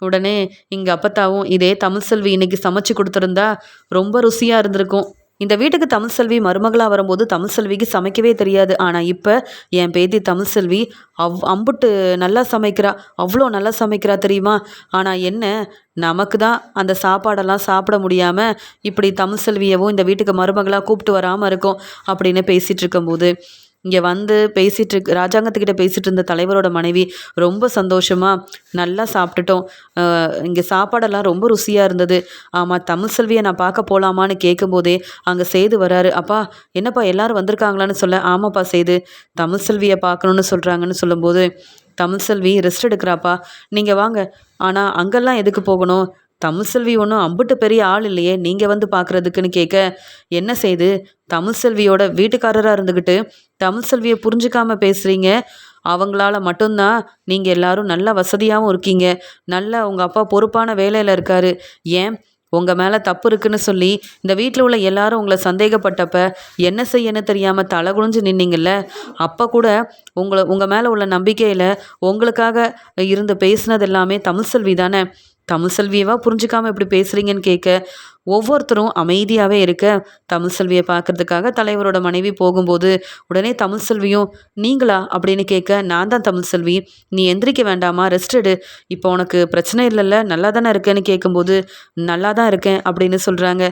உடனே இங்கே அப்பத்தாவும் இதே தமிழ் செல்வி இன்னைக்கு சமைச்சு கொடுத்துருந்தா ரொம்ப ருசியாக இருந்திருக்கும். இந்த வீட்டுக்கு தமிழ் செல்வி மருமகளாக வரும்போது தமிழ் செல்விக்கு சமைக்கவே தெரியாது. ஆனால் இப்போ என் பேத்தி தமிழ் செல்வி அவ் அம்புட்டு நல்லா சமைக்கிறா. அவ்வளோ நல்லா சமைக்கிறா தெரியுமா? ஆனால் என்ன? நமக்கு தான் அந்த சாப்பாடெல்லாம் சாப்பிட முடியாமல் இப்படி தமிழ் செல்வியவும் இந்த வீட்டுக்கு மருமகளாக கூப்பிட்டு வராமல் இருக்கும் அப்படின்னு பேசிகிட்டு இருக்கும்போது இங்கே வந்து பேசிகிட்டு இருக்கு ராஜாங்கத்துக்கிட்ட பேசிகிட்டு இருந்த தலைவரோட மனைவி ரொம்ப சந்தோஷமாக நல்லா சாப்பிட்டுட்டோம். இங்கே சாப்பாடெல்லாம் ரொம்ப ருசியாக இருந்தது. ஆமாம் தமிழ் செல்வியை நான் பார்க்க போகலாமான்னு கேட்கும்போதே அங்கே செய்து வராரு. அப்பா என்னப்பா எல்லோரும் வந்திருக்காங்களான்னு சொல்ல? ஆமாப்பா செய்து தமிழ் செல்வியை பார்க்கணுன்னு சொல்கிறாங்கன்னு சொல்லும்போது தமிழ் செல்வி ரெஸ்ட் எடுக்கிறாப்பா. நீங்கள் வாங்க. ஆனால் அங்கெல்லாம் எதுக்கு போகணும்? தமிழ் செல்வி ஒன்றும் அம்புட்டு பெரிய ஆள் இல்லையே. நீங்கள் வந்து பார்க்குறதுக்குன்னு கேட்க என்ன செய்து? தமிழ் செல்வியோட வீட்டுக்காரராக இருந்துக்கிட்டு தமிழ் செல்வியை புரிஞ்சுக்காமல் பேசுகிறீங்க அவங்களால மட்டும்தான் நீங்கள் எல்லாரும் நல்ல வசதியாகவும் இருக்கீங்க. நல்ல உங்கள் அப்பா பொறுப்பான வேலையில் இருக்கார். ஏன்? உங்கள் மேலே தப்பு இருக்குன்னு சொல்லி இந்த வீட்டில் உள்ள எல்லாரும் உங்களை சந்தேகப்பட்டப்ப என்ன செய்யன்னு தெரியாமல் தலை குனிஞ்சு நின்னீங்கல்ல? அப்போ கூட உங்களை உங்கள் மேலே உள்ள நம்பிக்கையில் உங்களுக்காக இருந்து பேசுனது எல்லாமே தமிழ் செல்வி தானே? தமிழ் செல்வியவா புரிஞ்சுக்காமல் இப்படி பேசுகிறீங்கன்னு கேட்க ஒவ்வொருத்தரும் அமைதியாகவே இருக்க தமிழ் செல்வியை பார்க்கறதுக்காக தலைவரோட மனைவி போகும்போது உடனே தமிழ் செல்வியும் நீங்களா? அப்படின்னு கேட்க நான் தான் தமிழ் செல்வி. நீ எந்திரிக்க வேண்டாமா? ரெஸ்ட் எடு. இப்போ உனக்கு பிரச்சனை இல்லைல்ல? நல்லா தானே இருக்கேன்னு கேட்கும்போது நல்லா தான் இருக்கேன் அப்படின்னு சொல்கிறாங்க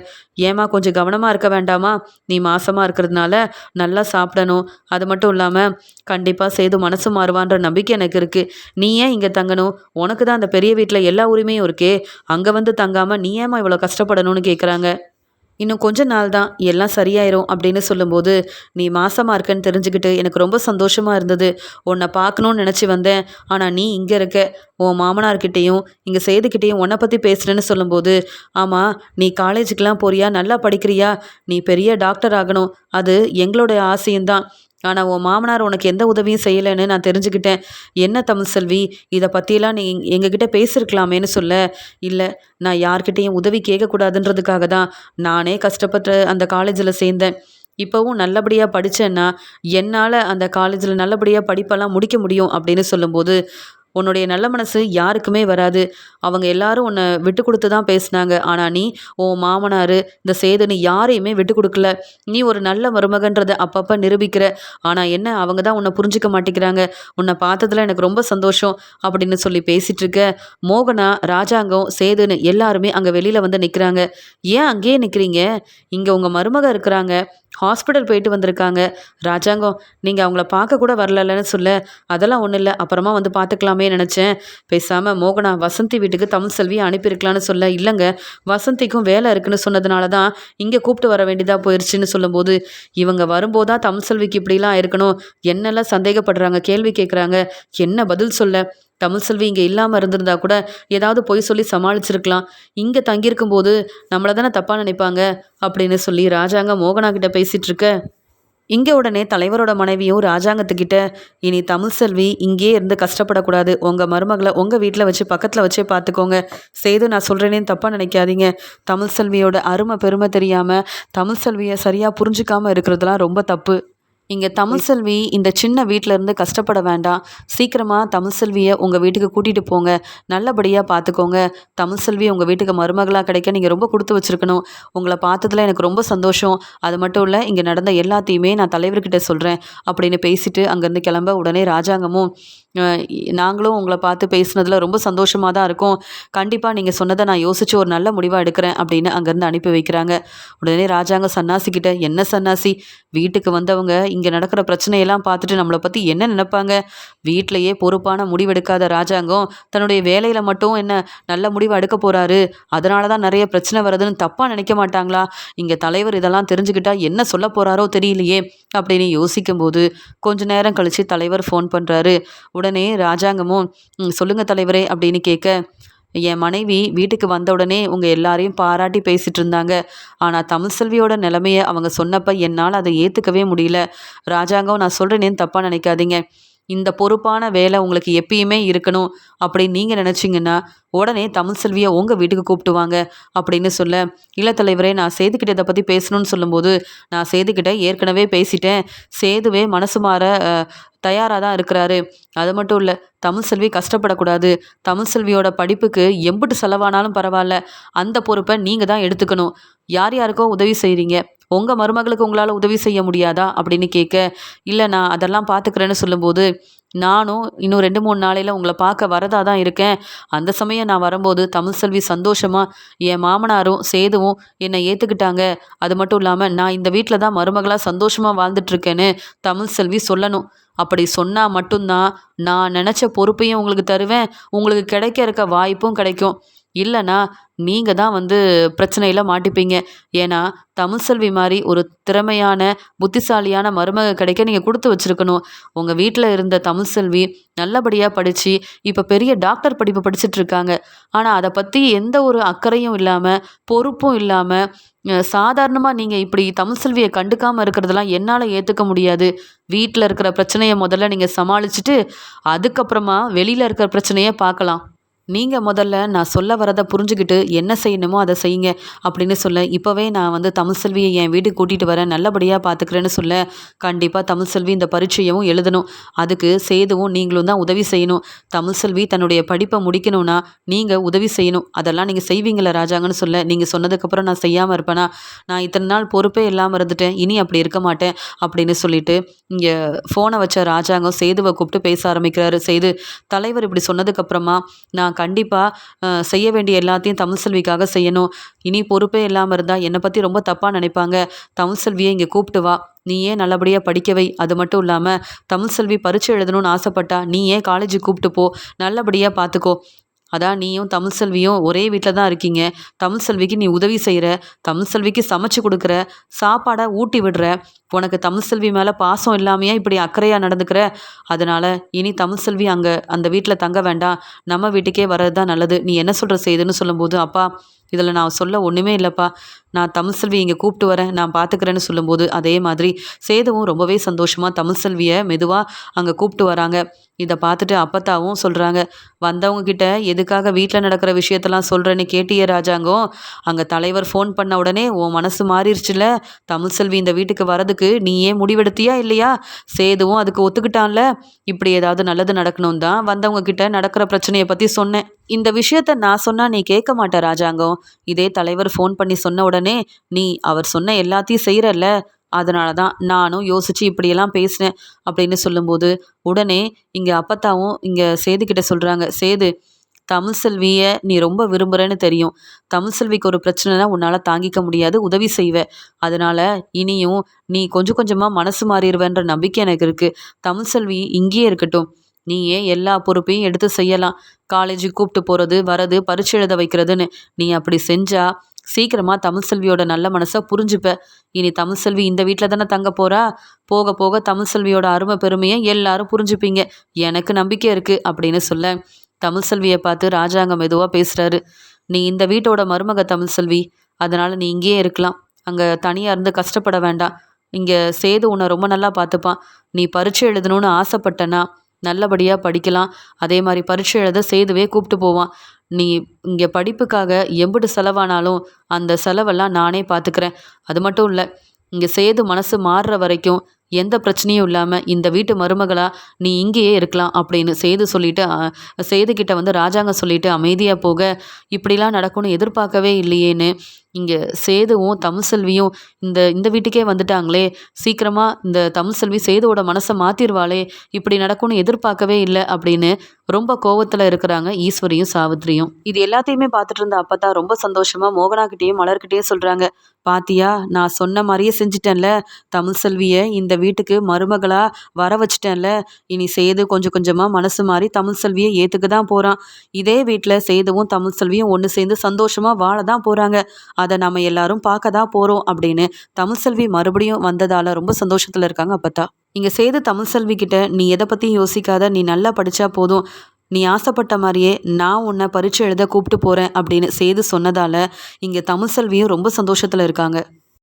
ஏமா கொஞ்சம் கவனமாக இருக்க வேண்டாமா? நீ மாசமாக இருக்கிறதுனால நல்லா சாப்பிடணும். அது மட்டும் இல்லாமல் கண்டிப்பாக செய்து மனசு மாறுவான்ற நம்பிக்கை எனக்கு இருக்குது நீ ஏன் இங்கே தங்கணும்? உனக்கு தான் அந்த பெரிய வீட்டில் எல்லா உரிமையும் இருக்கே. அங்கே வந்து தங்காமல் நீ ஏமா இவ்வளோ கஷ்டப்படணும்னு கேட்குறாங்க இன்னும் கொஞ்ச நாள் தான் எல்லாம் சரியாயிரும் அப்படின்னு சொல்லும்போது நீ மாசமாக இருக்கன்னு தெரிஞ்சுக்கிட்டு எனக்கு ரொம்ப சந்தோஷமாக இருந்தது. உன்னை பார்க்கணுன்னு நினச்சி வந்தேன். ஆனால் நீ இங்கே இருக்க. உன் மாமனார்கிட்டேயும் இங்கே சேதுக்கிட்டேயும் உன்னை பற்றி பேசுகிறேன்னு சொல்லும்போது ஆமாம் நீ காலேஜுக்கெலாம் போறியா? நல்லா படிக்கிறியா? நீ பெரிய டாக்டர் ஆகணும். அது எங்களோட ஆசையும் தான் ஆனால் உன் மாமனார் உனக்கு எந்த உதவியும் செய்யலைன்னு நான் தெரிஞ்சுக்கிட்டேன். என்ன தமிழ் செல்வி இதை பற்றியெல்லாம் நீ எங்ககிட்ட பேசியிருக்கலாமேன்னு சொல்ல. இல்லை நான் யார்கிட்டேயும் உதவி கேட்கக்கூடாதுன்றதுக்காக தான் நானே கஷ்டப்பட்டு அந்த காலேஜில் சேர்ந்தேன். இப்போவும் நல்லபடியாக படித்தேன்னா என்னால் அந்த காலேஜில் நல்லபடியாக படிப்பெல்லாம் முடிக்க முடியும் அப்படின்னு சொல்லும்போது உன்னுடைய நல்ல மனசு யாருக்குமே வராது. அவங்க எல்லாரும் உன்னை விட்டு கொடுத்து தான் பேசுனாங்க. ஆனால் நீ உன் மாமனார் இந்த சேதுன்னு யாரையுமே விட்டு கொடுக்கல. நீ ஒரு நல்ல மருமகன்றதை அப்பப்போ நிரூபிக்கிற. ஆனால் என்ன அவங்க தான் உன்னை புரிஞ்சிக்க மாட்டேங்கிறாங்க. உன்னை பார்த்ததுல எனக்கு ரொம்ப சந்தோஷம் அப்படின்னு சொல்லி பேசிகிட்டு இருக்க மோகனா ராஜாங்கம் சேதுன்னு எல்லாருமே அங்கே வெளியில் வந்து நிற்கிறாங்க ஏன் அங்கேயே நிற்கிறீங்க இங்கே உங்கள் மருமக இருக்கிறாங்க. ஹாஸ்பிட்டல் போயிட்டு வந்திருக்காங்க. ராஜாங்கம் நீங்கள் அவங்கள பார்க்க கூட வரலன்னு சொல்ல அதெல்லாம் ஒன்றும் இல்லை. அப்புறமா வந்து பார்த்துக்கலாமே நினச்சேன். பேசாமல் மோகனா வசந்தி வீட்டுக்கு தமிழ் செல்வியை அனுப்பியிருக்கலான்னு சொல்ல இல்லைங்க. வசந்திக்கும் வேலை இருக்குன்னு சொன்னதுனால தான் இங்கே கூப்பிட்டு வர வேண்டியதாக போயிடுச்சுன்னு சொல்லும்போது இவங்க வரும்போதா தமிழ் செல்விக்கு இப்படிலாம் இருக்கணும்? என்னெல்லாம் சந்தேகப்படுறாங்க? கேள்வி கேட்குறாங்க என்ன பதில் சொல்ல? தமிழ் செல்வி இங்கே இல்லாமல் இருந்திருந்தா கூட ஏதாவது பொய் சொல்லி சமாளிச்சிருக்கலாம். இங்கே தங்கியிருக்கும் போது நம்மளை தானே தப்பாக நினைப்பாங்க அப்படின்னு சொல்லி ராஜாங்க மோகனா கிட்ட பேசிகிட்டு இருக்க. இங்கே உடனே தலைவரோட மனைவியும் ராஜாங்கத்துக்கிட்ட இனி தமிழ் செல்வி இங்கேயே இருந்து கஷ்டப்படக்கூடாது. உங்கள் மருமகளை உங்கள் வீட்டில் வச்சு பக்கத்தில் வச்சே பார்த்துக்கோங்க செய்து நான் சொல்கிறேனேன்னு தப்பாக நினைக்காதீங்க. தமிழ் செல்வியோட அருமை பெருமை தெரியாமல் தமிழ் செல்வியை சரியாக புரிஞ்சுக்காமல் இருக்கிறதுலாம் ரொம்ப தப்பு. இங்கே தமிழ் செல்வி இந்த சின்ன வீட்டிலேருந்து கஷ்டப்பட வேண்டாம். சீக்கிரமாக தமிழ் செல்வியை உங்கள் வீட்டுக்கு கூட்டிகிட்டு போங்க. நல்லபடியாக பார்த்துக்கோங்க தமிழ் செல்வி உங்கள் வீட்டுக்கு மருமகளாக கிடைக்க நீங்கள் ரொம்ப கொடுத்து வச்சுருக்கணும். உங்களை பார்த்ததுல எனக்கு ரொம்ப சந்தோஷம். அது மட்டும் இல்லை இங்கே நடந்த எல்லாத்தையுமே நான் தலைவர்கிட்ட சொல்கிறேன் அப்படின்னு பேசிட்டு அங்கேருந்து கிளம்ப உடனே ராஜாங்கமும் நாங்களும் உங்களை பார்த்து பேசுனதில் ரொம்ப சந்தோஷமாக தான் இருக்கும். கண்டிப்பாக நீங்கள் சொன்னதை நான் யோசித்து ஒரு நல்ல முடிவாக எடுக்கிறேன் அப்படின்னு அங்கேருந்து அனுப்பி வைக்கிறாங்க. உடனே ராஜாங்க சன்னாசிக்கிட்ட என்ன சன்னாசி? வீட்டுக்கு வந்தவங்க இங்கே நடக்கிற பிரச்சனையெல்லாம் பார்த்துட்டு நம்மளை பற்றி என்ன நினைப்பாங்க? வீட்டிலையே பொறுப்பான முடிவெடுக்காத ராஜாங்கம் தன்னுடைய வேலையில் மட்டும் என்ன நல்ல முடிவு எடுக்க போகிறாரு அதனால தான் நிறைய பிரச்சனை வருதுன்னு தப்பாக நினைக்க மாட்டாங்களா? இங்கே தலைவர் இதெல்லாம் தெரிஞ்சுக்கிட்டா என்ன சொல்ல போகிறாரோ தெரியலையே அப்படின்னு யோசிக்கும்போது கொஞ்ச நேரம் கழித்து தலைவர் ஃபோன் பண்ணுறாரு உடனே ராஜாங்கமும் சொல்லுங்கள் தலைவரே அப்படின்னு கேட்க என் மனைவி வீட்டுக்கு வந்த உடனே உங்கள் எல்லாரையும் பாராட்டி பேசிகிட்டு இருந்தாங்க. ஆனால் தமிழ் செல்வியோட நிலைமையை அவங்க சொன்னப்போ என்னால் அதை ஏற்றுக்கவே முடியல. ராஜாங்கம் நான் சொல்கிறேனேன்னு தப்பாக நினைக்காதீங்க. இந்த பொறுப்பான வேலை உங்களுக்கு எப்பயுமே இருக்கணும் அப்படின்னு நீங்கள் நினச்சிங்கன்னா உடனே தமிழ் செல்வியை உங்கள் வீட்டுக்கு கூப்பிட்டுவாங்க அப்படின்னு சொல்ல இளத்தலைவரே நான் சேதுக்கிட்ட இதை பற்றி பேசணும்னு சொல்லும்போது நான் சேதுக்கிட்ட ஏற்கனவே பேசிட்டேன். சேதுவே மனசு மாற தயாராக தான் இருக்கிறாரு. அது மட்டும் இல்லை தமிழ் செல்வி கஷ்டப்படக்கூடாது. தமிழ் செல்வியோட படிப்புக்கு எம்பிட்டு செலவானாலும் பரவாயில்ல. அந்த பொறுப்பை நீங்கள் தான் எடுத்துக்கணும். யார் யாருக்கோ உதவி செய்கிறீங்க உங்கள் மருமகளுக்கு உங்களால் உதவி செய்ய முடியாதா? அப்படின்னு கேட்க இல்லை நான் அதெல்லாம் பார்த்துக்கிறேன்னு சொல்லும்போது நானும் இன்னும் ரெண்டு மூணு நாளையில் உங்களை பார்க்க வரதா தான் இருக்கேன். அந்த சமயம் நான் வரும்போது தமிழ் செல்வி சந்தோஷமாக என் மாமனாரும் சேதுவும் என்னை ஏற்றுக்கிட்டாங்க அது மட்டும் இல்லாமல் நான் இந்த வீட்டில் தான் மருமகளாக சந்தோஷமாக வாழ்ந்துட்டுருக்கேன்னு தமிழ் செல்வி சொல்லணும். அப்படி சொன்னால் மட்டும்தான் நான் நினச்ச பொறுப்பையும் உங்களுக்கு தருவேன். உங்களுக்கு கிடைக்க இருக்க வாய்ப்பும் கிடைக்கும். இல்லைன்னா நீங்கள் தான் வந்து பிரச்சனையில் மாட்டிப்பீங்க. ஏன்னா தமிழ் செல்வி மாதிரி ஒரு திறமையான புத்திசாலியான மருமக கிடைக்க நீங்கள் கொடுத்து வச்சுருக்கணும். உங்கள் வீட்டில் இருந்த தமிழ் செல்வி நல்லபடியாக படித்து இப்போ பெரிய டாக்டர் படிப்பு படிச்சுட்டு இருக்காங்க ஆனால் அதை பற்றி எந்த ஒரு அக்கறையும் இல்லாமல் பொறுப்பும் இல்லாமல் சாதாரணமாக நீங்கள் இப்படி தமிழ் செல்வியை கண்டுக்காமல் இருக்கிறதெல்லாம் என்னால் ஏற்றுக்க முடியாது. வீட்டில் இருக்கிற பிரச்சனையை முதல்ல நீங்கள் சமாளிச்சுட்டு அதுக்கப்புறமா வெளியில் இருக்கிற பிரச்சனையை பார்க்கலாம். நீங்கள் முதல்ல நான் சொல்ல வரதை புரிஞ்சுக்கிட்டு என்ன செய்யணுமோ அதை செய்யுங்க அப்படின்னு சொல்ல. இப்போவே நான் வந்து தமிழ் செல்வியை என் வீட்டுக்கு கூட்டிகிட்டு வரேன். நல்லபடியாக பார்த்துக்கிறேன்னு சொல்ல. கண்டிப்பாக தமிழ் செல்வி இந்த பரீட்சையவும் எழுதணும். அதுக்கு சேதுவும் நீங்களும் தான் உதவி செய்யணும். தமிழ் செல்வி தன்னுடைய படிப்பை முடிக்கணும்னா நீங்கள் உதவி செய்யணும். அதெல்லாம் நீங்கள் செய்வீங்களா ராஜாங்கன்னு சொல்ல. நீங்கள் சொன்னதுக்கப்புறம் நான் செய்யாமல் இருப்பேனா? நான் இத்தனை நாள் பொறுப்பே இல்லாமல் இருந்துட்டேன். இனி அப்படி இருக்க மாட்டேன் அப்படின்னு சொல்லிட்டு இங்கே ஃபோனை வச்ச ராஜாங்கம் சேதுவை கூப்பிட்டு பேச ஆரம்பிக்கிறாரு. சேது தலைவர் இப்படி சொன்னதுக்கப்புறமா நான் நான் கண்டிப்பாக செய்ய வேண்டிய எல்லாத்தையும் தமிழ் செல்விக்காக செய்யணும். இனி பொறுப்பே இல்லாமல் இருந்தால் என்னை பற்றி ரொம்ப தப்பாக நினைப்பாங்க. தமிழ் செல்வியை இங்கே கூப்பிட்டு வா. நீ ஏன் நல்லபடியாக படிக்கவை அது மட்டும் இல்லாமல் தமிழ் செல்வி பரீட்சை எழுதணும்னு ஆசைப்பட்டா நீ ஏன் காலேஜுக்கு கூப்பிட்டு போ. நல்லபடியாக பார்த்துக்கோ அதான் நீயும் தமிழ் செல்வியும் ஒரே வீட்டில் தான் இருக்கீங்க. தமிழ் செல்விக்கு நீ உதவி செய்கிற தமிழ் செல்விக்கு சமைச்சு கொடுக்குற. சாப்பாடை ஊட்டி விடுற. உனக்கு தமிழ் செல்வி மேலே பாசம் இல்லாமையே இப்படி அக்கறையாக நடந்துக்கிற? அதனால் இனி தமிழ் செல்வி அங்கே அந்த வீட்டில் தங்க வேண்டாம். நம்ம வீட்டுக்கே வர்றது தான் நல்லது. நீ என்ன சொல்கிற செய்துன்னு சொல்லும்போது அப்பா இதில் நான் சொல்ல ஒன்றுமே இல்லைப்பா. நான் தமிழ்செல்வி இங்கே கூப்பிட்டு வரேன். நான் பார்த்துக்கிறேன்னு சொல்லும்போது அதே மாதிரி சேதுவும் ரொம்பவே சந்தோஷமாக தமிழ்செல்வியை மெதுவாக அங்கே கூப்பிட்டு வராங்க. இதை பார்த்துட்டு அப்பத்தாவும் சொல்கிறாங்க வந்தவங்க கிட்ட எதுக்காக வீட்டில் நடக்கிற விஷயத்தெல்லாம் சொல்கிறேன்னு கேட்டியே ராஜாங்கம் அங்கே தலைவர் ஃபோன் பண்ண உடனே உன் மனசு மாறிடுச்சுல தமிழ்செல்வி இந்த வீட்டுக்கு வரது நீ நீயே முடிவெடுத்தியா இல்லையா? சேதுவும் அதுக்கு ஒத்துக்கிட்டான்ல. இப்படி ஏதாவது நல்லது நடக்கணும் தான் வந்தவங்க கிட்ட நடக்கிற பிரச்சனையை பற்றி சொன்னேன். இந்த விஷயத்த நான் சொன்னால் நீ கேட்க மாட்ட ராஜாங்கம். இதே தலைவர் ஃபோன் பண்ணி சொன்ன உடனே நீ அவர் சொன்ன எல்லாத்தையும் செய்கிறல்ல அதனால தான் நானும் யோசித்து இப்படியெல்லாம் பேசினேன் அப்படின்னு சொல்லும்போது உடனே இங்கே அப்பத்தாவும் இங்கே சேதுக்கிட்ட சொல்கிறாங்க சேது தமிழ் செல்வியை நீ ரொம்ப விரும்புகிறேன்னு தெரியும். தமிழ் செல்விக்கு ஒரு பிரச்சனைனா உன்னால் தாங்கிக்க முடியாது உதவி செய்வ. அதனால் இனியும் நீ கொஞ்சம் கொஞ்சமாக மனசு மாறிடுவேன்ற நம்பிக்கை எனக்கு இருக்குது தமிழ் செல்வி இங்கேயே இருக்கட்டும். நீயே எல்லா பொறுப்பையும் எடுத்து செய்யலாம். காலேஜுக்கு கூப்பிட்டு போகிறது வரது பரிட்சை எழுத வைக்கிறதுன்னு நீ அப்படி செஞ்சா சீக்கிரமாக தமிழ் செல்வியோட நல்ல மனசை புரிஞ்சுப்ப. இனி தமிழ் செல்வி இந்த வீட்டில் தானே தங்க போகிறா போக போக தமிழ் செல்வியோட அருமை பெருமையை எல்லாரும் புரிஞ்சுப்பீங்க. எனக்கு நம்பிக்கை இருக்குது அப்படின்னு சொல்ல. தமிழ் செல்வியை பார்த்து ராஜாங்கம் மெதுவாக பேசுகிறாரு நீ இந்த வீட்டோட மருமக தமிழ் செல்வி. அதனால் நீ இங்கேயே இருக்கலாம். அங்கே தனியாக இருந்து கஷ்டப்பட வேண்டாம். இங்கே சேது உன்னை ரொம்ப நல்லா பார்த்துப்பான் நீ பரீட்சை எழுதணும்னு ஆசைப்பட்டனா நல்லபடியாக படிக்கலாம். அதே மாதிரி பரீட்சை எழுத சேதுவே கூப்பிட்டு போவான். நீ இங்கே படிப்புக்காக எம்பிட்டு செலவானாலும் அந்த செலவெல்லாம் நானே பார்த்துக்கிறேன். அது மட்டும் இல்லை இங்கே சேது மனசு மாறுற வரைக்கும் எந்த பிரச்சனையும் இல்லாமல் இந்த வீட்டு மருமகளாக நீ இங்கேயே இருக்கலாம் அப்படின்னு செய்து சொல்லிட்டு செய்துக்கிட்ட வந்து ராஜாங்க சொல்லிட்டு அமைதியாக போக இப்படிலாம் நடக்கும்னு எதிர்பார்க்கவே இல்லையேன்னு இங்கே சேதுவும் தமிழ் செல்வியும் இந்த இந்த வீட்டுக்கே வந்துட்டாங்களே. சீக்கிரமாக இந்த தமிழ் செல்வி சேதுவோட மனசை மாற்றிடுவாளே இப்படி நடக்கும்னு எதிர்பார்க்கவே இல்லை அப்படின்னு ரொம்ப கோவத்தில் இருக்கிறாங்க ஈஸ்வரியும் சாவித்ரியும் இது எல்லாத்தையுமே பார்த்துட்டு இருந்த அப்போ தான் ரொம்ப சந்தோஷமாக மோகனாக்கிட்டேயும் மலர்கிட்டேயும் சொல்கிறாங்க பாத்தியா நான் சொன்ன மாதிரியே செஞ்சிட்டேன்ல. தமிழ் செல்வியை இந்த வீட்டுக்கு மருமகளாக வர வச்சிட்டேன்ல. இனி சேது கொஞ்சம் கொஞ்சமாக மனசு மாறி தமிழ் செல்வியை ஏற்றுக்க தான் போகிறான் இதே வீட்டில் சேதுவும் தமிழ் செல்வியும் ஒன்று சேர்ந்து சந்தோஷமாக வாழ தான் போகிறாங்க அதை நம்ம எல்லாரும் பார்க்க தான் போகிறோம் அப்படின்னு தமிழ் செல்வி மறுபடியும் வந்ததால் ரொம்ப சந்தோஷத்தில் இருக்காங்க அப்பத்தா. இங்கே சேது தமிழ் செல்வி கிட்ட நீ எதை பற்றியும் யோசிக்காத நீ நல்லா படித்தா போதும். நீ ஆசைப்பட்ட மாதிரியே நான் உன்னை பரீட்சை எழுத கூப்பிட்டு போகிறேன் அப்படின்னு சேது சொன்னதால் இங்கே தமிழ் செல்வியும் ரொம்ப சந்தோஷத்தில் இருக்காங்க.